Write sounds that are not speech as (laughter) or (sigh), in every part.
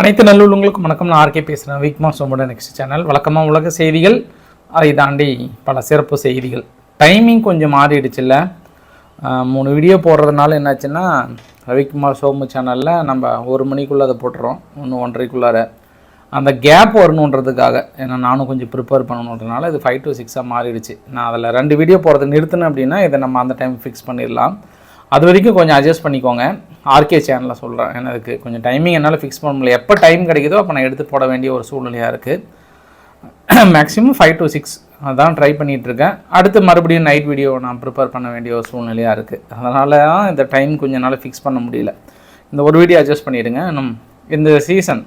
அனைத்து நல்லுள்ளவங்களுக்கும் வணக்கம். நான் ஆர்கே பேசுகிறேன் வீக்மா சோமோட நெக்ஸ்ட் சேனல் வழக்கமாக உலக செய்திகள் அதை தாண்டி பல சிறப்பு செய்திகள். டைமிங் கொஞ்சம் மாறிடுச்சுல்ல. மூணு வீடியோ போடுறதுனால என்னாச்சுன்னா ரவிக்குமார் சோமு சேனலில் நம்ம ஒரு மணிக்குள்ளே அதை போட்டுறோம். ஒன்று ஒன்றரைக்குள்ளார. அந்த கேப் வரணுன்றதுக்காக ஏன்னா நானும் கொஞ்சம் ப்ரிப்பேர் பண்ணணுன்றதுனால இது ஃபைவ் டு சிக்ஸாக மாறிடுச்சு. நான் அதில் ரெண்டு வீடியோ போடுறது நிறுத்தினேன் அப்படின்னா இதை நம்ம அந்த டைம் ஃபிக்ஸ் பண்ணிடலாம். அது வரைக்கும் கொஞ்சம் அட்ஜஸ்ட் பண்ணிக்கோங்க. ஆர்கே சேனலில் சொல்கிறேன் ஏன்னா அதுக்கு கொஞ்சம் டைமிங் என்னால் ஃபிக்ஸ் பண்ண முடியல. எப்போ டைம் கிடைக்குதோ அப்போ நான் எடுத்து போட வேண்டிய ஒரு சூழ்நிலையாக இருக்குது மேக்ஸிமம் ஃபைவ் டு சிக்ஸ் அதான் ட்ரை பண்ணிகிட்ருக்கேன் அடுத்து மறுபடியும் நைட் வீடியோ நான் ப்ரிப்பேர் பண்ண வேண்டிய ஒரு சூழ்நிலையாக இருக்குது அதனால தான் இந்த டைம் கொஞ்சம் என்னால் ஃபிக்ஸ் பண்ண முடியல. இந்த ஒரு வீடியோ அட்ஜஸ்ட் பண்ணிடுங்க. இன்னும் இந்த சீசன்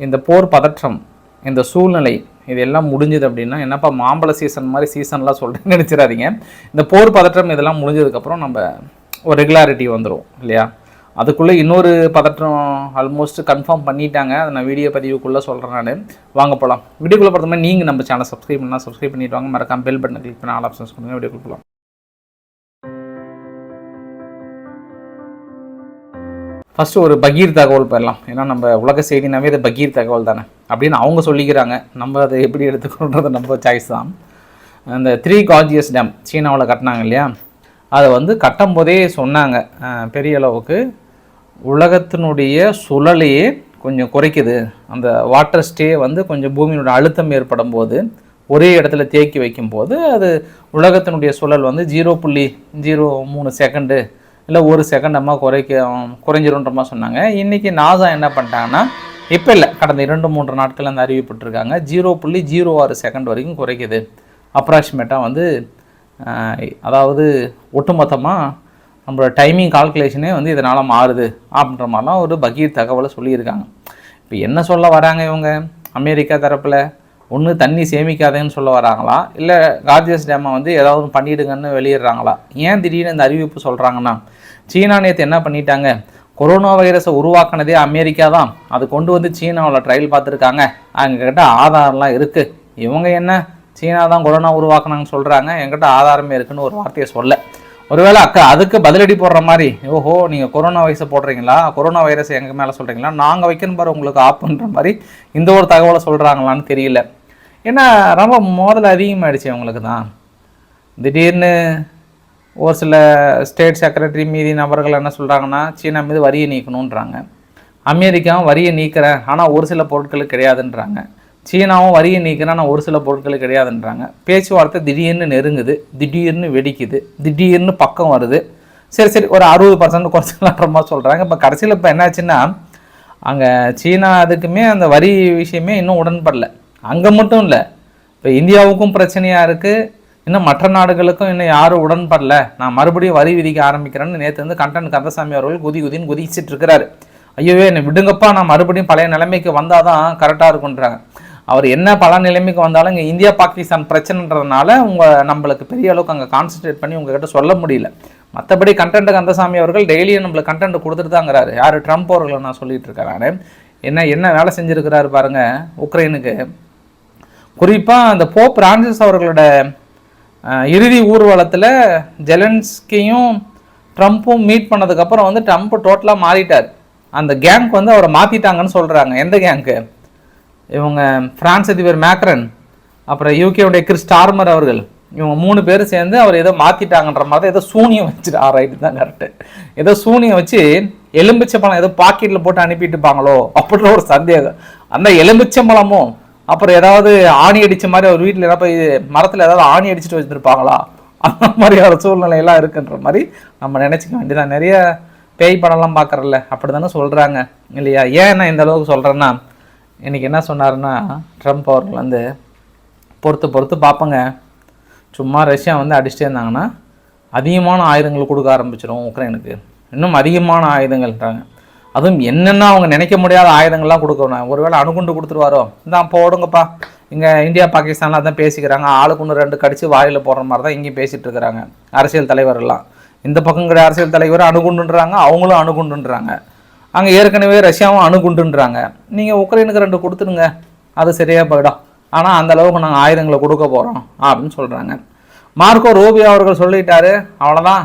இந்த போர் பதற்றம் இந்த சூழ்நிலை இதெல்லாம் முடிஞ்சது அப்படின்னா என்னப்பா மாம்பழ சீசன் மாதிரி சீசன்லாம் சொல்கிறேன்னு நினச்சிடாதீங்க. இந்த போர் பதற்றம் இதெல்லாம் முடிஞ்சதுக்கப்புறம் நம்ம ஒரு ரெகுலாரிட்டி வந்துடும் இல்லையா? அதுக்குள்ளே இன்னொரு பதற்றம் ஆல்மோஸ்ட் கன்ஃபார்ம் பண்ணிட்டாங்க. அதை நான் வீடியோ பதிவுக்குள்ளே சொல்கிறேன் நான். வாங்க போகலாம் வீடியோக்குள்ளே பார்த்தோம்னா மாதிரி நீங்கள் நம்ம சேனல் சப்ஸ்கிரைப் பண்ணலாம். சப்ஸ்கிரைப் பண்ணிட்டு வாங்க. மறக்காம பெல் பட்டனை கிளிக் பண்ணி ஆல் ஆப்ஷன்ஸ் கொடுங்க. வீடியோக்குள்ள போகலாம் ஃபஸ்ட்டு ஒரு பகீர் தகவல் போயிடலாம் ஏன்னா நம்ம உலக செய்தினாவே இது பகீர் தகவல் தானே? அப்படின்னு அவங்க சொல்லிக்கிறாங்க. நம்ம அதை எப்படி எடுத்துக்கணுன்றது நம்ம சாய்ஸ் தான். அந்த த்ரீ கார்ஜியஸ் டேம் சீனாவில் கட்டினாங்க இல்லையா? அதை வந்து கட்டும் போதே சொன்னாங்க பெரிய அளவுக்கு. உலகத்தினுடைய சுழலையே கொஞ்சம் குறைக்குது. அந்த வாட்டர் ஸ்டே வந்து கொஞ்சம் பூமியினுடைய அழுத்தம் ஏற்படும் போது ஒரே இடத்துல தேக்கி வைக்கும்போது அது உலகத்தினுடைய சுழல் வந்து ஜீரோ புள்ளி ஜீரோ மூணு செகண்டு இல்லை ஒரு செகண்டமாக குறைக்க குறைஞ்சிருன்ற மாதிரி சொன்னாங்க. இன்றைக்கி நாசா என்ன பண்ணிட்டாங்கன்னா இப்போ இல்லை கடந்த இரண்டு மூன்று நாட்கள் அந்த அறிவிப்பட்டிருக்காங்க ஜீரோ புள்ளி ஜீரோ ஆறு செகண்ட் வரைக்கும் குறைக்குது. அப்ராக்சிமேட்டாக வந்து அதாவது ஒட்டுமொத்தமாக நம்மளோட டைமிங் கால்குலேஷனே வந்து இதனால் மாறுது அப்படின்ற மாதிரிலாம் ஒரு பகீர் தகவலை சொல்லியிருக்காங்க. இப்போ என்ன சொல்ல வராங்க இவங்க? அமெரிக்கா தரப்பில் ஒன்று தண்ணி சேமிக்காதேன்னு சொல்ல வராங்களா? இல்லை கார்ஜியஸ் டேமை வந்து ஏதாவது பண்ணிவிடுங்கன்னு பண்ணிடுங்கன்னு வெளியிடுறாங்களா? ஏன் திடீர்னு இந்த அறிவிப்பு சொல்கிறாங்கன்னா சீனா நேற்று என்ன பண்ணிட்டாங்க? கொரோனா வைரஸை உருவாக்குனதே அமெரிக்கா தான். அது கொண்டு வந்து சீனாவில் ட்ரையல் பார்த்துருக்காங்க. அங்கக்கிட்ட ஆதாரம்லாம் இருக்குது இவங்க என்ன சீனா தான் கொரோனா உருவாக்குனாங்கன்னு சொல்கிறாங்க என்கிட்ட ஆதாரமே இருக்குன்னு ஒரு வார்த்தையை சொல்ல. ஒருவேளை அக்கா அதுக்கு பதிலடி போடுற மாதிரி ஓஹோ நீங்கள் கொரோனா வைரஸை போடுறீங்களா? கொரோனா வைரஸ் எங்கள் மேலே சொல்கிறீங்களா நாங்கள் வைக்கணும் பாரு உங்களுக்கு ஆப்புன்ற மாதிரி இந்த ஒரு தகவலை சொல்கிறாங்களான்னு தெரியல. ஏன்னா ரொம்ப மோதல் அதிகமாகிடுச்சு அவங்களுக்கு தான். திடீர்னு ஒரு சில ஸ்டேட் செக்ரட்டரி மீதி நபர்கள் என்ன சொல்கிறாங்கன்னா சீனா மீது வரியை நீக்கணுன்றாங்க அமெரிக்காவும் வரியை நீக்கிறேன் ஆனால் ஒரு சில பொருட்களுக்கு கிடையாதுன்றாங்க. சீனாவும் வரியை நீக்கினா ஒரு சில பொருட்களே கிடையாதுன்றாங்க. பேச்சுவார்த்தை திடீர்னு நெருங்குது திடீர்னு வெடிக்குது திடீர்னு பக்கம் வருது. சரி சரி ஒரு அறுபது பர்சன்ட் குறைச்சிக்கலான்ற மாதிரி சொல்கிறாங்க இப்போ கடைசியில் இப்போ என்னாச்சுன்னா அங்கே சீனா அதுக்குமே அந்த வரி விஷயமே இன்னும் உடன்படல. அங்கே மட்டும் இல்லை இப்போ இந்தியாவுக்கும் பிரச்சனையாக இருக்குது இன்னும் மற்ற நாடுகளுக்கும் இன்னும் யாரும் உடன்படல. நான் மறுபடியும் வரி விதிக்க ஆரம்பிக்கிறேன்னு நேற்று வந்து கண்டன் கந்தசாமி அவர்கள் குதி குதின்னு குதிச்சிட்டு இருக்கிறாரு. ஐயோ என்னை விடுங்கப்பா நான் மறுபடியும் பழைய நிலைமைக்கு வந்தால் தான் கரெக்டாக இருக்குன்றாங்க அவர் என்ன பல நிலைமைக்கு வந்தாலும் இங்கே இந்தியா பாகிஸ்தான் பிரச்சனைன்றதுனால உங்கள் நம்மளுக்கு பெரிய அளவுக்கு அங்கே கான்சென்ட்ரேட் பண்ணி உங்ககிட்ட சொல்ல முடியல. மற்றபடி கண்டென்ட் கந்தசாமி அவர்கள் டெய்லியும் நம்மளுக்கு கண்டென்ட் கொடுத்துட்டு தாங்கிறாரு யார்? ட்ரம்ப் அவர்களை நான் சொல்லிட்டு இருக்கேன் நான். என்ன என்ன வேலை செஞ்சுருக்கிறாரு பாருங்கள் உக்ரைனுக்கு. குறிப்பாக அந்த போப் பிரான்சிஸ் அவர்களோட இறுதி ஊர்வலத்தில் ஜெலன்ஸ்கியும் ட்ரம்ப்பும் மீட் பண்ணதுக்கப்புறம் வந்து ட்ரம்ப் டோட்டலாக மாறிட்டார். அந்த கேங்க் வந்து அவரை மாற்றிட்டாங்கன்னு சொல்கிறாங்க எந்த கேங்க்கு இவங்க பிரான்ஸ் அதிபர் மேக்ரன் அப்புறம் யூகேவுடைய கிறிஸ் ஸ்டார்மர் அவர்கள் இவங்க மூணு பேரும் சேர்ந்து அவர் ஏதோ மாற்றிட்டாங்கன்ற மாதிரி ஏதோ சூனியம் வச்சுட்டு ஆ ரைட்டு தான் கரெக்டு ஏதோ சூனியம் வச்சு எலும்பிச்சம்பழம் ஏதோ பாக்கெட்டில் போட்டு அனுப்பிட்டுப்பாங்களோ அப்படின்ற ஒரு சந்தேகம். அந்த எலும்பிச்சம்பழமும் அப்புறம் ஏதாவது ஆணி அடித்த மாதிரி அவர் வீட்டில் ஏதாவது போய் மரத்தில் ஏதாவது ஆணி அடிச்சுட்டு வச்சுருப்பாங்களா அந்த மாதிரியான சூழ்நிலையெல்லாம் இருக்குன்ற மாதிரி நம்ம நினச்சிக்க வேண்டியதான் நிறைய பேய் படம்லாம் பார்க்குறல்ல அப்படி தானே சொல்கிறாங்க இல்லையா? ஏன் நான் இந்த அளவுக்கு சொல்கிறேன்னா இன்றைக்கி என்ன சொன்னார்னா ட்ரம்ப் அவர்கள் வந்து பொறுத்து பொறுத்து பார்ப்போங்க. சும்மா ரஷ்யா வந்து அடிச்சுட்டே இருந்தாங்கன்னா அதிகமான ஆயுதங்கள் கொடுக்க ஆரம்பிச்சிடும் உக்ரைனுக்கு. இன்னும் அதிகமான ஆயுதங்கள்ன்றாங்க. அதுவும் என்னென்ன அவங்க நினைக்க முடியாத ஆயுதங்கள்லாம் கொடுக்கணும் ஒருவேளை அணுகுண்டு கொடுத்துருவாரோ? இதான் போடுங்கப்பா இங்கே இந்தியா பாகிஸ்தான்லாம் தான் பேசிக்கிறாங்க. ஆளுக்கு ஒன்று ரெண்டு கடிச்சு வாயில் போடுற மாதிரி தான் இங்கேயும் பேசிகிட்டு இருக்கிறாங்க அரசியல் தலைவரெல்லாம் இந்த பக்கம் கிடையாது அரசியல் தலைவர் அணுகுண்டுன்றாங்க அவங்களும் அணுகுண்டுன்றாங்க. அங்கே ஏற்கனவே ரஷ்யாவும் அணுகுண்டுன்றாங்க. நீங்கள் உக்ரைனுக்கு ரெண்டு கொடுத்துருங்க அது சரியாக போயிடும். ஆனால் அந்த அளவுக்கு நாங்கள் ஆயுதங்களை கொடுக்க போகிறோம் அப்படின்னு சொல்கிறாங்க மார்க்கோ ரோபியோ அவர்கள் சொல்லிட்டாரு. அவ்வளோதான்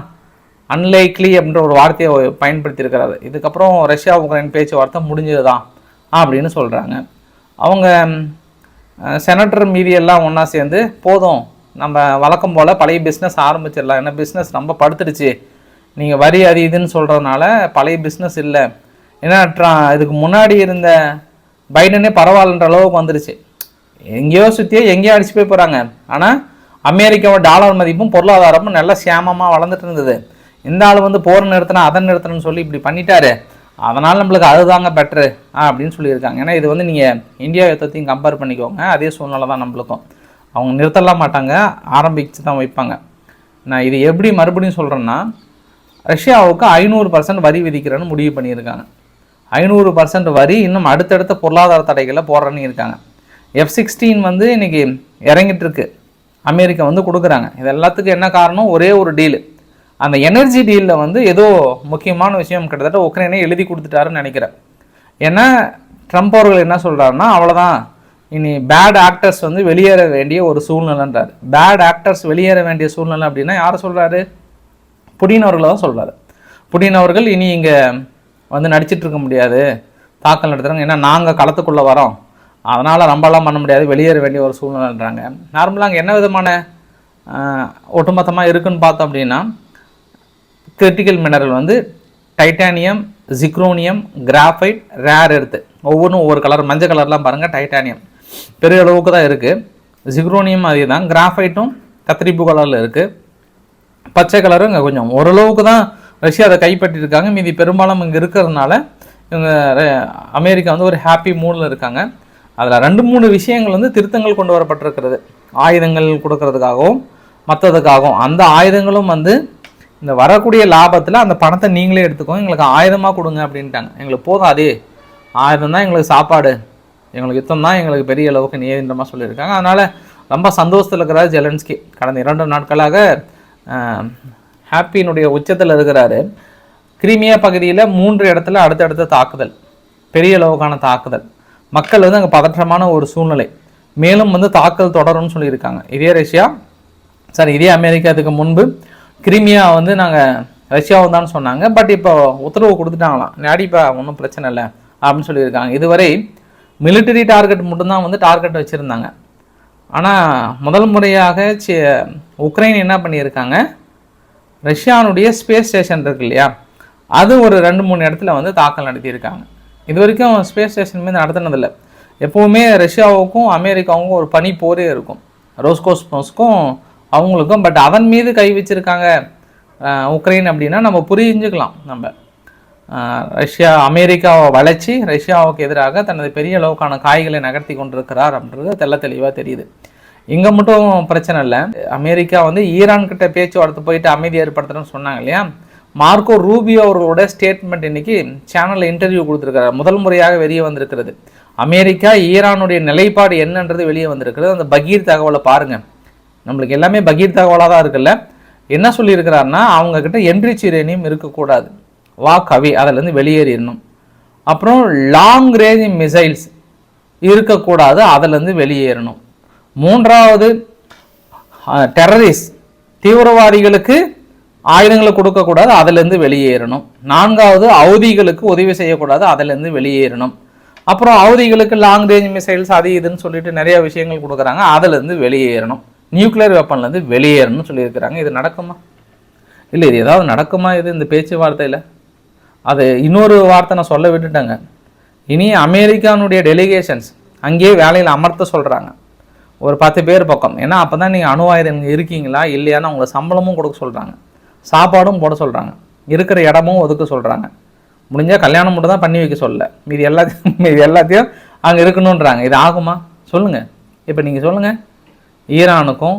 அன்லைக்லி அப்படின்ற ஒரு வார்த்தையை பயன்படுத்தியிருக்கிறாரு. இதுக்கப்புறம் ரஷ்யா உக்ரைன் பேச்சுவார்த்தை முடிஞ்சது தான் அப்படின்னு சொல்கிறாங்க அவங்க செனட்டர் மீதி எல்லாம் ஒன்றா சேர்ந்து போதும். நம்ம வழக்கம் போல் பழைய பிஸ்னஸ் ஆரம்பிச்சிடலாம். ஏன்னா பிஸ்னஸ் ரொம்ப படுத்துடுச்சு. நீங்கள் வரி அது இதுன்னு சொல்கிறதுனால பழைய பிஸ்னஸ் இல்லை. ஏன்னா ட்ரா இதுக்கு முன்னாடி இருந்த பைடனே பரவாயில்லன்ற அளவுக்கு வந்துருச்சு. எங்கேயோ சுற்றியோ எங்கேயோ அடிச்சு போய் போகிறாங்க ஆனால் அமெரிக்காவோட டாலர் மதிப்பும் பொருளாதாரமும் நல்லா சேமமாக வளர்ந்துட்டு இருந்தது. இந்த ஆள் வந்து போர் நிறுத்தினா அதை நிறுத்தணும்னு சொல்லி இப்படி பண்ணிட்டாரு. அதனால் நம்மளுக்கு அதுதாங்க பெட்ரு அப்படின்னு சொல்லியிருக்காங்க. ஏன்னா இது வந்து நீங்கள் இந்தியா யுத்தத்தையும் கம்பேர் பண்ணிக்கோங்க. அதே சூழ்நிலை தான் நம்மளுக்கும். அவங்க நிறுத்தலாம் மாட்டாங்க. ஆரம்பித்து தான் வைப்பாங்க. நான் இது எப்படி மறுபடியும் சொல்கிறேன்னா ரஷ்யாவுக்கு ஐநூறு பர்சன்ட் வரி விதிக்கிறேன்னு முடிவு பண்ணியிருக்காங்க. ஐநூறு பர்சன்ட் வரி இன்னும் அடுத்தடுத்த பொருளாதார தடைகளை போடுறேன்னு இருக்காங்க. எஃப் சிக்ஸ்டீன் வந்து இன்னைக்கு இறங்கிட்டுருக்கு. அமெரிக்கா வந்து கொடுக்குறாங்க. இது எல்லாத்துக்கும் என்ன காரணம்? ஒரே ஒரு டீலு அந்த எனர்ஜி டீலில் வந்து ஏதோ முக்கியமான விஷயம் கிட்டத்தட்ட உக்ரைனே எழுதி கொடுத்துட்டாருன்னு நினைக்கிறேன். ஏன்னா ட்ரம்ப் அவர்கள் என்ன சொல்கிறாருன்னா அவ்வளோதான் இனி பேட் ஆக்டர்ஸ் வந்து வெளியேற வேண்டிய ஒரு சூழ்நிலைன்றார். பேட் ஆக்டர்ஸ் வெளியேற வேண்டிய சூழ்நிலை அப்படின்னா யாரை சொல்கிறாரு புடின் அவர்களை தான் சொல்கிறாரு புடின் அவர்கள் இனி இங்கே வந்து நடிச்சிட்டு இருக்க முடியாது. தாக்கல் நடத்துகிறாங்க ஏன்னா நாங்கள் களத்துக்குள்ளே வரோம். அதனால் ரொம்பலாம் பண்ண முடியாது. வெளியேற வேண்டிய ஒரு சூழ்நிலைன்றாங்க. நார்மலாக அங்கே என்ன விதமான ஒட்டுமொத்தமாக இருக்குன்னு பார்த்தோம் அப்படின்னா கிரிட்டிக்கல் மினரல் வந்து டைட்டானியம் ஜிக்ரோனியம் கிராஃபைட் ரேர் எடுத்து ஒவ்வொன்றும் ஒவ்வொரு கலர் மஞ்சள் கலர்லாம் பாருங்கள் டைட்டானியம் பெரிய அளவுக்கு தான் இருக்குது ஜிக்ரோனியம் அதே தான் கிராஃபைட்டும் கத்திரிப்பு கலரில் இருக்குது பச்சை கலரும் இங்கே கொஞ்சம். ஓரளவுக்கு தான் ரஷ்யா அதை கைப்பற்றியிருக்காங்க. மீதி பெரும்பாலும் இங்கே இருக்கிறதுனால இவங்க அமெரிக்கா வந்து ஒரு ஹாப்பி மூடில் இருக்காங்க. அதில் ரெண்டு மூணு விஷயங்கள் வந்து திருத்தங்கள் கொண்டு வரப்பட்டிருக்கிறது. ஆயுதங்கள் கொடுக்கறதுக்காகவும் மற்றதுக்காகவும் அந்த ஆயுதங்களும் வந்து இந்த வரக்கூடிய லாபத்தில் அந்த பணத்தை நீங்களே எடுத்துக்கோங்க. எங்களுக்கு ஆயுதமாக கொடுங்க அப்படின்ட்டாங்க. எங்களுக்கு போதும் அதே ஆயுதம் தான் எங்களுக்கு சாப்பாடு. எங்களுக்கு யுத்தம் தான் எங்களுக்கு பெரிய அளவுக்கு நியந்திரமாக சொல்லியிருக்காங்க. அதனால் ரொம்ப சந்தோஷத்தில் இருக்கிறார் ஜெலன்ஸ்கி. கடந்த இரண்டு நாட்களாக ஹாப்பியினுடைய உச்சத்தில் இருக்கிறாரு. கிரிமியா பகுதியில் மூன்று இடத்துல அடுத்தடுத்த தாக்குதல் பெரிய அளவுக்கான தாக்குதல். மக்கள் வந்து அங்கே பதற்றமான ஒரு சூழ்நிலை. மேலும் வந்து தாக்கல் தொடரும்னு சொல்லியிருக்காங்க. இதே ரஷ்யா சாரி இதே அமெரிக்கா இதுக்கு முன்பு கிரிமியா வந்து நாங்கள் ரஷ்யாவும் தான் சொன்னாங்க. பட் இப்போ உத்தரவு கொடுத்துட்டாங்களாம். நாடிப்பா ஒன்றும் பிரச்சனை இல்லை அப்படின்னு சொல்லியிருக்காங்க. இதுவரை மிலிட்டரி டார்கெட் மட்டும்தான் வந்து டார்கெட் வச்சுருந்தாங்க. ஆனால் முதல் முறையாக சி- உக்ரைன் என்ன பண்ணியிருக்காங்க? ரஷ்யானுடைய ஸ்பேஸ் ஸ்டேஷன் இருக்கு இல்லையா அது ஒரு ரெண்டு மூணு இடத்துல வந்து தாக்கல் நடத்தியிருக்காங்க. இது வரைக்கும் ஸ்பேஸ் ஸ்டேஷன் மீது நடத்தினதில்லை. எப்போவுமே ரஷ்யாவுக்கும் அமெரிக்காவுக்கும் ஒரு பனி போரே இருக்கும். ரோஸ்கோஸ்மோஸ்க்கும் அவங்களுக்கும். பட் அதன் மீது கை வச்சிருக்காங்க உக்ரைன் அப்படின்னா நம்ம புரிஞ்சுக்கலாம் நம்ம. ரஷ்யா அமெரிக்காவை வளைச்சி ரஷ்யாவுக்கு எதிராக தனது பெரிய அளவுக்கான காய்களை நகர்த்தி கொண்டிருக்கிறார் அப்படின்றது தெள்ள தெளிவாக தெரியுது. இங்கே மட்டும் பிரச்சனை இல்லை. அமெரிக்கா வந்து ஈரான் கிட்ட பேச்சுவார்த்தை போயிட்டு அமைதி ஏற்படுத்துறேன்னு சொன்னாங்க இல்லையா? மார்க்கோ ரூபியோ அவர்களோட ஸ்டேட்மெண்ட் இன்னைக்கு சேனலில் இன்டர்வியூ கொடுத்துருக்காரு முதல் முறையாக வெளியே வந்திருக்கிறது. அமெரிக்கா ஈரானுடைய நிலைப்பாடு என்னன்றது வெளியே வந்திருக்கிறது. அந்த பகீர் தகவலை பாருங்க. நம்மளுக்கு எல்லாமே பகீர் தகவலாக தான் இருக்குல்ல? என்ன சொல்லியிருக்கிறாருன்னா அவங்க கிட்ட என்ரிச் யுரேனியம் இருக்கக்கூடாது. வா கவி அதிலேருந்து வெளியேறிடணும். அப்புறம் லாங் ரேஞ்ச் மிசைல்ஸ் இருக்கக்கூடாது அதிலேருந்து வெளியேறணும். மூன்றாவது டெரரிஸ்ட் தீவிரவாதிகளுக்கு ஆயுதங்களை கொடுக்கக்கூடாது அதிலேருந்து வெளியேறணும். நான்காவது அவதிகளுக்கு உதவி செய்யக்கூடாது அதிலேருந்து வெளியேறணும். அப்புறம் அவதிகளுக்கு லாங் ரேஞ்ச் மிசைல்ஸ் அது இதுன்னு சொல்லிட்டு நிறைய விஷயங்கள் கொடுக்குறாங்க அதிலேருந்து வெளியேறணும். நியூக்ளியர் வெப்பன்லேருந்து வெளியேறணும்னு சொல்லியிருக்கிறாங்க. இது நடக்குமா? இல்லை இது ஏதாவது நடக்குமா? இது இந்த பேச்சுவார்த்தையில்? அது இன்னொரு வார்த்தை நான் சொல்ல விட்டுட்டேங்க. இனி அமெரிக்கானுடைய டெலிகேஷன்ஸ் அங்கேயே வேலையில் அமர்த்த சொல்கிறாங்க ஒரு பத்து பேர் பக்கம். ஏன்னா அப்போ தான் நீங்கள் அணு இருக்கீங்களா? இல்லையான்னு அவங்கள சம்பளமும் கொடுக்க சொல்கிறாங்க சாப்பாடும் போட சொல்கிறாங்க இருக்கிற இடமும் ஒதுக்க சொல்கிறாங்க முடிஞ்சால் கல்யாணம் மட்டும் தான் பண்ணி வைக்க சொல்லலை மீதி எல்லாத்தையும் (laughs) மீதி எல்லாத்தையும் அங்கே இருக்கணுன்றாங்க இது ஆகுமா? சொல்லுங்கள் இப்போ நீங்கள் சொல்லுங்கள் ஈரானுக்கும்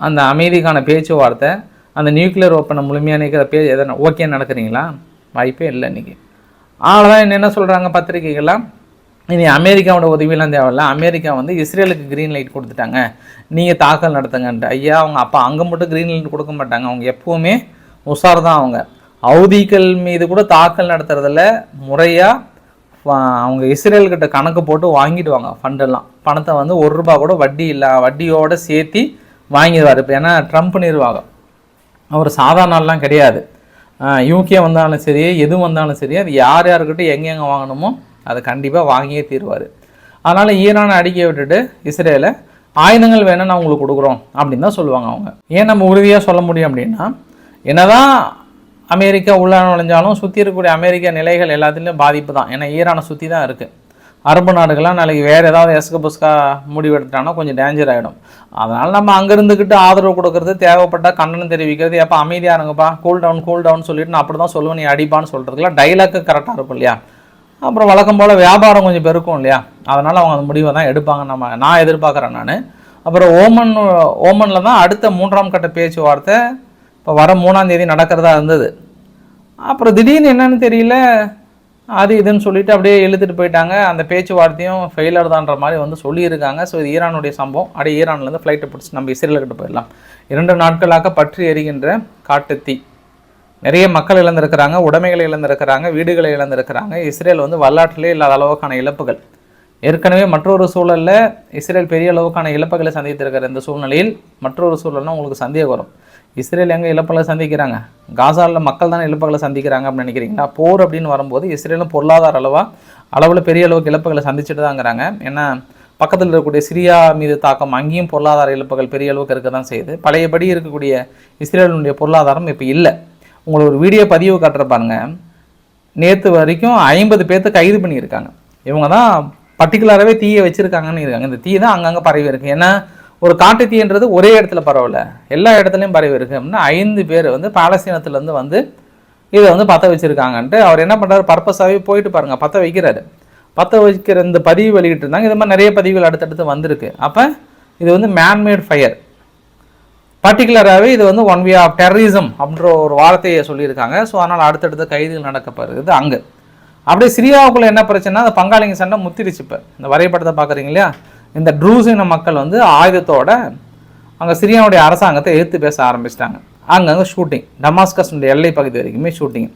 அந்த அமைதிக்கான பேச்சுவார்த்தை அந்த நியூக்ளியர் ஒப்பனை முழுமையாக நிற்கிற பே எதனா ஓகே நடக்கிறீங்களா? வாய்ப்பே இல்லை இன்றைக்கி ஆனால் என்ன என்ன சொல்கிறாங்க பத்திரிகைகள்லாம்? இனி அமெரிக்காவோட உதவியெல்லாம் தேவையில்ல. அமெரிக்கா வந்து இஸ்ரேலுக்கு க்ரீன் லைட் கொடுத்துட்டாங்க. நீங்கள் தாக்கல் நடத்துங்கன்ட்டு ஐயா அவங்க அப்போ அங்கே மட்டும் க்ரீன் லைட் கொடுக்க மாட்டாங்க. அவங்க எப்போவுமே உஷார் தான் அவங்க. அவுதிகள் மீது கூட தாக்கல் நடத்துறதுல முறையாக அவங்க இஸ்ரேல்கிட்ட கணக்கு போட்டு வாங்கிடுவாங்க ஃபண்டெல்லாம் பணத்தை வந்து ஒரு ரூபா கூட வட்டி இல்லை வட்டியோடு சேர்த்தி வாங்கிடுவார். இப்போ ஏன்னா ட்ரம்ப் நிர்வாகம். அவர் சாதாரண கிடையாது. யூகே வந்தாலும் சரி எது வந்தாலும் சரி அது யார் யாருக்கிட்ட எங்கே எங்கே வாங்கணுமோ அதை கண்டிப்பாக வாங்கியே தீருவார். அதனால் ஈரானை அடிக்க விட்டுட்டு இஸ்ரேலை ஆயுதங்கள் வேணும்னு நான் உங்களுக்கு கொடுக்குறோம் அப்படின்னு தான் சொல்லுவாங்க அவங்க. ஏன் நம்ம உறுதியாக சொல்ல முடியும் அப்படின்னா என்னதான் அமெரிக்கா உள்ள நுழைஞ்சாலும் சுற்றி இருக்கக்கூடிய அமெரிக்க நிலைகள் எல்லாத்துலேயும் பாதிப்பு தான். ஏன்னா ஈரானை சுற்றி தான் இருக்குது அரபு நாடுகள்லாம் நாளைக்கு வேறு ஏதாவது எஸ்க புஸ்கா முடிவு கொஞ்சம் டேஞ்சர் ஆகிடும் அதனால் நம்ம அங்கே இருந்துக்கிட்டு ஆதரவு கொடுக்கறது தேவைப்பட்ட கண்டனம் தெரிவிக்கிறது எப்போ அமைதியாக இருங்கப்பா கூல் டவுன் கூல் டவுன் சொல்லிட்டு நான் அப்படி தான் சொல்லுவேன் நீ அடிப்பான்னு சொல்கிறதுக்குலாம் டைலாக்கு கரெக்டாக இருக்கும் இல்லையா? அப்புறம் வழக்கம் போல் வியாபாரம் கொஞ்சம் பெருக்கும் இல்லையா? அதனால் அவங்க அந்த முடிவை தான் எடுப்பாங்க. நம்ம நான் எதிர்பார்க்குறேன் நான். அப்புறம் ஓமன் ஓமனில் தான் அடுத்த மூன்றாம் கட்ட பேச்சுவார்த்தை இப்போ வர மூணாம் தேதி நடக்கிறதா இருந்தது. அப்புறம் திடீர்னு என்னன்னு தெரியல. அது இதுன்னு சொல்லிட்டு அப்படியே இழுத்துட்டு போயிட்டாங்க. அந்த பேச்சுவார்த்தையும் ஃபெயிலர் தான்ற மாதிரி வந்து சொல்லியிருக்காங்க. ஸோ இது ஈரானுடைய சம்பவம். அப்படியே ஈரான்லேருந்து ஃப்ளைட்டை பிடிச்சி நம்ம இஸ்ரேலுக்கிட்ட போயிடலாம். இரண்டு நாட்களாக பற்றி எரிகின்ற காட்டுத்தீ நிறைய மக்கள் இழந்திருக்கிறாங்க உடைமைகளை இழந்திருக்கிறாங்க வீடுகளை இழந்திருக்கிறாங்க. இஸ்ரேல் வந்து வரலாற்றிலே இல்லாத அளவுக்கான இழப்புகள். ஏற்கனவே மற்றொரு சூழலில் இஸ்ரேல் பெரிய அளவுக்கான இழப்புகளை சந்தித்திருக்கிற இந்த சூழ்நிலையில் மற்றொரு சூழல்னா உங்களுக்கு சந்தேகம் வரும். இஸ்ரேல் எங்கே இழப்புகளை சந்திக்கிறாங்க? காசாவில் மக்கள் தானே இழப்புகளை சந்திக்கிறாங்க அப்படின்னு நினைக்கிறீங்களா? போர் அப்படின்னு வரும்போது இஸ்ரேலும் பொருளாதார அளவாக அளவில் பெரிய அளவுக்கு இழப்புகளை சந்திச்சுட்டு தாங்கிறாங்க ஏன்னா பக்கத்தில் இருக்கக்கூடிய சிரியா மீது தாக்கம் அங்கேயும் பொருளாதார இழப்புகள் பெரிய அளவுக்கு இருக்க தான் செய்யுது. பழையபடி இருக்கக்கூடிய இஸ்ரேலினுடைய பொருளாதாரம் இப்போ இல்லை. உங்களுக்கு ஒரு வீடியோ பதிவு காட்டுற பாருங்க. நேற்று வரைக்கும் ஐம்பது பேர்த்த கைது பண்ணியிருக்காங்க. இவங்க தான் பர்டிகுலராகவே தீயை வச்சுருக்காங்கன்னு இருக்காங்க. இந்த தீ தான் அங்கங்கே பரவி இருக்கு. ஏன்னா ஒரு காட்டு தீன்றது ஒரே இடத்துல பரவல. எல்லா இடத்துலையும் பரவி இருக்குது அப்படின்னா ஐந்து பேர் வந்து பாலஸ்தீனத்துலேருந்து வந்து இதை வந்து பற்ற வச்சுருக்காங்கன்ட்டு அவர் என்ன பண்ணுறாரு பர்பஸாகவே போயிட்டு பாருங்கள் பற்ற வைக்கிறாரு. பற்ற வைக்கிற இந்த பதிவு வெளியிட்டு இருந்தாங்க இது மாதிரி நிறைய பதிவுகள் அடுத்தடுத்து வந்திருக்கு. அப்போ இது வந்து மேன்மேட் ஃபயர் பர்டிகுலராகவே இது வந்து ஒன் வே ஆஃப் டெரரிசம் அப்படின்ற ஒரு வார்த்தையை சொல்லியிருக்காங்க. ஸோ அதனால் அடுத்தடுத்த கைதுகள் நடக்கப்படுறது அங்கே. அப்படியே சிரியாவுக்குள்ளே என்ன பிரச்சனை அந்த பங்காளிங்க சண்டை முத்திருச்சு இப்போ. இந்த வரைபடத்தை பார்க்குறீங்க இல்லையா? இந்த ட்ரூசின மக்கள் வந்து ஆயுதத்தோட அங்கே சிரியாவுடைய அரசாங்கத்தை எதிர்த்து பேச ஆரம்பிச்சிட்டாங்க. அங்கங்கே ஷூட்டிங் டமாஸ்கஸ்னுடைய எல்லை பகுதி வரைக்குமே ஷூட்டிங்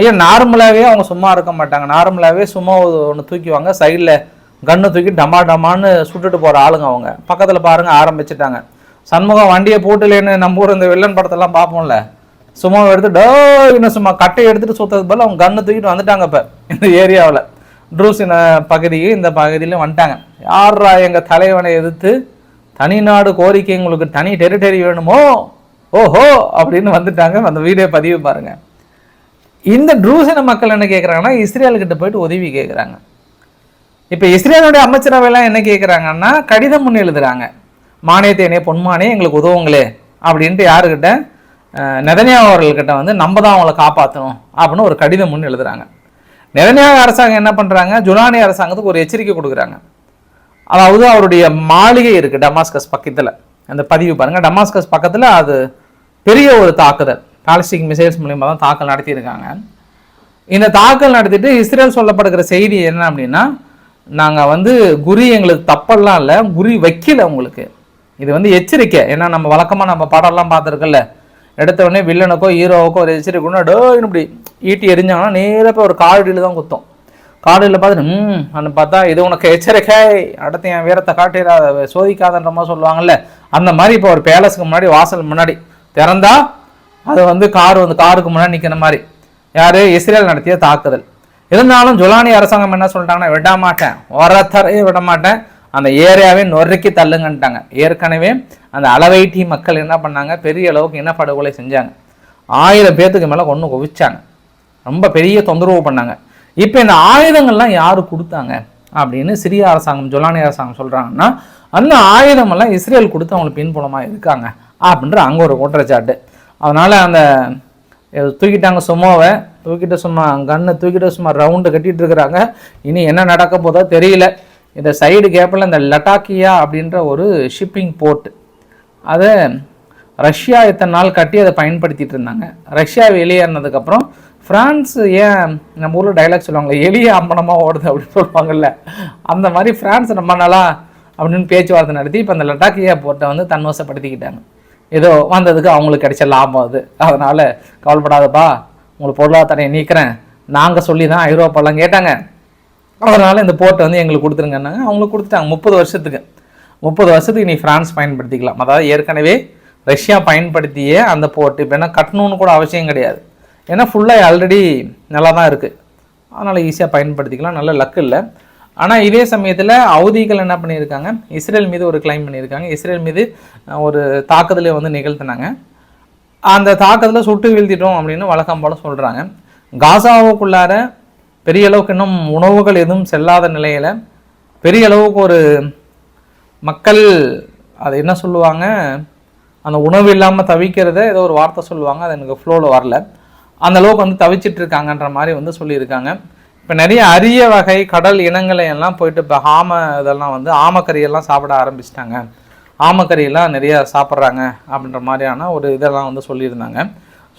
ஐயா நார்மலாகவே அவங்க சும்மா இருக்க மாட்டாங்க. நார்மலாகவே சும்மா ஒன்று தூக்கிவாங்க. சைடில் கன்று தூக்கி டமா டமான்னு சுட்டுட்டு போகிற ஆளுங்க அவங்க. பக்கத்தில் பாருங்கள் ஆரம்பிச்சிட்டாங்க. சண்முகம் வண்டியை போட்டுலேன்னு நம்ம ஊர் இந்த வெள்ளன் படத்தெல்லாம் பார்ப்போம்ல. சும்மா எடுத்து டோ இன்னும் சும்மா கட்டையை எடுத்துகிட்டு சுற்றுறது போல அவங்க கண்ணை தூக்கிட்டு வந்துட்டாங்க இப்போ. இந்த ஏரியாவில். ட்ரூசின பகுதியும் இந்த பகுதியிலும் வந்துட்டாங்க. யாரா எங்கள் தலைவனை எதிர்த்து தனிநாடு கோரிக்கை உங்களுக்கு தனி டெரிட்டரி வேணுமோ? ஓஹோ! அப்படின்னு வந்துட்டாங்க. அந்த வீடியோ பதிவு பாருங்க. இந்த ட்ரூசின மக்கள் என்ன கேட்குறாங்கன்னா இஸ்ரேல்கிட்ட போயிட்டு உதவி கேட்குறாங்க இப்போ இஸ்ரேலுடைய அமைச்சரவையெல்லாம் என்ன கேட்குறாங்கன்னா கடிதம் முன் மானியத்தேனே பொன்மானே எங்களுக்கு உதவுங்களே அப்படின்ட்டு யாருக்கிட்ட நெதனியா அவர்கள்கிட்ட வந்து நம்ம தான் அவங்கள காப்பாற்றணும் அப்படின்னு ஒரு கடிதம் முன் எழுதுகிறாங்க நெதன்யா அரசாங்கம் என்ன பண்ணுறாங்க ஜுலானி அரசாங்கத்துக்கு ஒரு எச்சரிக்கை கொடுக்குறாங்க. அதாவது அவருடைய மாளிகை இருக்குது டமாஸ்கஸ் பக்கத்தில். அந்த பதிவு பாருங்கள் டமாஸ்கஸ் பக்கத்தில் அது பெரிய ஒரு தாக்குதல். பாலிஸ்டிக் மிசைல்ஸ் மூலியமாக தான் தாக்கல் நடத்தியிருக்காங்க. இந்த தாக்கல் நடத்திட்டு இஸ்ரேல் சொல்லப்படுகிற செய்தி என்ன அப்படின்னா நாங்கள் வந்து குறி எங்களுக்கு தப்பெல்லாம் இல்லை குறி வைக்கல உங்களுக்கு. இது வந்து எச்சரிக்கை. ஏன்னா நம்ம வழக்கமாக நம்ம படம்லாம் பார்த்துருக்கல எடுத்த உடனே வில்லனுக்கோ ஹீரோவுக்கோ ஒரு எச்சரிக்கைன்னா டோ இப்படி ஈட்டி எரிஞ்சாங்கன்னா நேராக போய் ஒரு காலடியில் தான் குத்தும். காலையில் பார்த்துட்டு ம் அப்படின்னு பார்த்தா இது உனக்கு எச்சரிக்கை. அடுத்து என் வீரத்தை காட்டிடாத சோதிக்காதன்ற மாதிரி சொல்லுவாங்கல்ல. அந்த மாதிரி இப்போ ஒரு பேலஸுக்கு முன்னாடி வாசல் முன்னாடி திறந்தா அது வந்து கார் வந்து காருக்கு முன்னாடி நிற்கிற மாதிரி. யார்? இஸ்ரேல் நடத்திய தாக்குதல். இருந்தாலும் ஜொலானி அரசாங்கம் என்ன சொல்லிட்டாங்கன்னா விட மாட்டேன் ஒரத்தரையே விட மாட்டேன் அந்த ஏரியாவே நொறுக்கி தள்ளுங்கன்ட்டாங்க. ஏற்கனவே அந்த அளவைட்டி மக்கள் என்ன பண்ணாங்க? பெரிய அளவுக்கு இனப்படுகொலை செஞ்சாங்க. ஆயிரம் பேர்த்துக்கு மேலே ஒன்று குவிச்சாங்க. ரொம்ப பெரிய தொந்தரவு பண்ணாங்க. இப்போ இந்த ஆயுதங்கள்லாம் யார் கொடுத்தாங்க? அப்படின்னு சிரிய அரசாங்கம் ஜொலானி அரசாங்கம் சொல்கிறாங்கன்னா அந்த ஆயுதமெல்லாம் இஸ்ரேல் கொடுத்து அவங்களுக்கு பின்புலமாக இருக்காங்க அப்படின்ற அங்கே ஒரு குற்றச்சாட்டு. அதனால் அந்த தூக்கிட்டாங்க சும்மாவை தூக்கிட்டு சும்மா கண்ணை தூக்கிட்டு சும்மா ரவுண்டு கட்டிகிட்டு இருக்கிறாங்க. இனி என்ன நடக்க போதோ தெரியல. இந்த சைடு கேப்பில் இந்த லட்டாக்கியா அப்படின்ற ஒரு ஷிப்பிங் போர்ட். அதை ரஷ்யா இத்தனை நாள் கட்டி அதை பயன்படுத்திகிட்டு இருந்தாங்க. ரஷ்யா வெளியேறினதுக்கப்புறம் ஃப்ரான்ஸ் ஏன் நம்ம ஊரில் டைலாக் சொல்லுவாங்களே எளிய அம்பனமாக ஓடுது அப்படின்னு சொல்லுவாங்கல்ல. அந்த மாதிரி ஃப்ரான்ஸ் ரொம்ப நாளாக அப்படின்னு பேச்சுவார்த்தை நடத்தி இப்போ அந்த லட்டாக்கியா போர்ட்டை வந்து தன்வசப்படுத்திக்கிட்டாங்க. ஏதோ வந்ததுக்கு அவங்களுக்கு கிடைச்ச லாபம் அது. அதனால் கவலைப்படாதப்பா உங்களுக்கு பொருளாதாரம் நீக்கிறேன். நாங்கள் சொல்லி தான் ஐரோப்பாலாம் கேட்டாங்க. அதனால் இந்த போர்ட்டை வந்து எங்களுக்கு கொடுத்துருங்கன்னாங்க அவங்களுக்கு கொடுத்துட்டாங்க. முப்பது வருஷத்துக்கு. முப்பது வருஷத்துக்கு நீ ஃப்ரான்ஸ் பயன்படுத்திக்கலாம். அதாவது ஏற்கனவே ரஷ்யா பயன்படுத்திய அந்த போர்ட் இப்போ என்ன கட்டணும்னு கூட அவசியம் கிடையாது. ஏன்னா ஃபுல்லாக ஆல்ரெடி நல்லா தான் இருக்குது அதனால் ஈஸியாக பயன்படுத்திக்கலாம். நல்ல லக் இல்லை. ஆனால் இதே சமயத்தில் அவதிகள் என்ன பண்ணியிருக்காங்க? இஸ்ரேல் மீது ஒரு கிளைம் பண்ணியிருக்காங்க. இஸ்ரேல் மீது ஒரு தாக்குதலை வந்து நிகழ்த்தினாங்க. அந்த தாக்கத்தில் சுட்டு வீழ்த்திட்டோம் அப்படின்னு வழக்கம் போல சொல்கிறாங்க காசாவுக்குள்ளார பெரிய அளவுக்கு இன்னும் உணவுகள் எதுவும் செல்லாத நிலையில் பெரிய அளவுக்கு ஒரு மக்கள் அது என்ன சொல்லுவாங்க அந்த உணவு இல்லாமல் தவிக்கிறத ஏதோ ஒரு வார்த்தை சொல்லுவாங்க அது எனக்கு ஃப்ளோவில் வரல. அந்த அளவுக்கு வந்து தவிச்சிட்டு இருக்காங்கன்ற மாதிரி வந்து சொல்லியிருக்காங்க. இப்போ நிறைய அரிய வகை கடல் இனங்களை எல்லாம் போயிட்டு இப்போ ஆமை இதெல்லாம் வந்து ஆமக்கறியெல்லாம் சாப்பிட ஆரம்பிச்சிட்டாங்க. ஆமக்கறியெல்லாம் நிறைய சாப்பிட்றாங்க அப்படின்ற மாதிரியான ஒரு இதெல்லாம் வந்து சொல்லியிருந்தாங்க.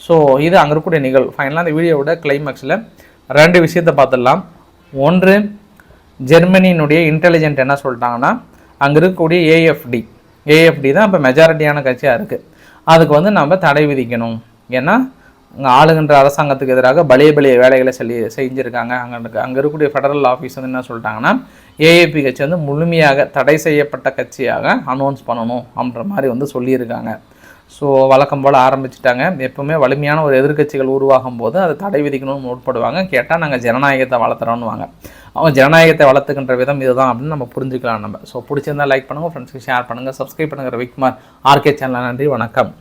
ஸோ இது அங்கே இருக்கக்கூடிய நிகழ்வு. ஃபைனலாக அந்த வீடியோவோட கிளைமேக்ஸில் ரெண்டு விஷயத்தை பார்த்துடலாம். ஒன்று ஜெர்மனியினுடைய இன்டெலிஜென்ட் என்ன சொல்லிட்டாங்கன்னா அங்கே இருக்கக்கூடிய ஏஎஃப்டி ஏஎஃப்டி தான் இப்போ மெஜாரிட்டியான கட்சியாக இருக்குது அதுக்கு வந்து நம்ம தடை விதிக்கணும். ஏன்னா அங்கே ஆளுகின்ற அரசாங்கத்துக்கு எதிராக பலிய பலிய வேலைகளை செல்லி செஞ்சுருக்காங்க. அங்கே அங்கே இருக்கக்கூடிய ஃபெடரல் ஆஃபீஸ் வந்து என்ன சொல்லிட்டாங்கன்னா ஏஏபி கட்சி வந்து முழுமையாக தடை செய்யப்பட்ட கட்சியாக அனௌன்ஸ் பண்ணணும் அப்படின்ற மாதிரி வந்து சொல்லியிருக்காங்க. ஸோ வழக்கம் போல் ஆரம்பிச்சிட்டாங்க. எப்பவுமே வலிமையான ஒரு எதிர்க்கட்சிகள் உருவாகும் போது அதை தடை விதிக்கணும்னு முற்படுவாங்க. கேட்டால் நாங்கள் ஜனநாயகத்தை வளர்த்துறோன்னுவாங்க அவங்க ஜனநாயகத்தை வளர்த்துக்கின்ற விதம் இதுதான் அப்படின்னு நம்ம புரிஞ்சுக்கலாம் நம்ம. ஸோ பிடிச்சிருந்தா லைக் பண்ணுங்கள் ஃப்ரெண்ட்ஸ்க்கு ஷேர் பண்ணுங்கள் சப்ஸ்கிரைப் பண்ணுங்கள் ரவிக்குமார் ஆர்கே சேனல் நன்றி வணக்கம்.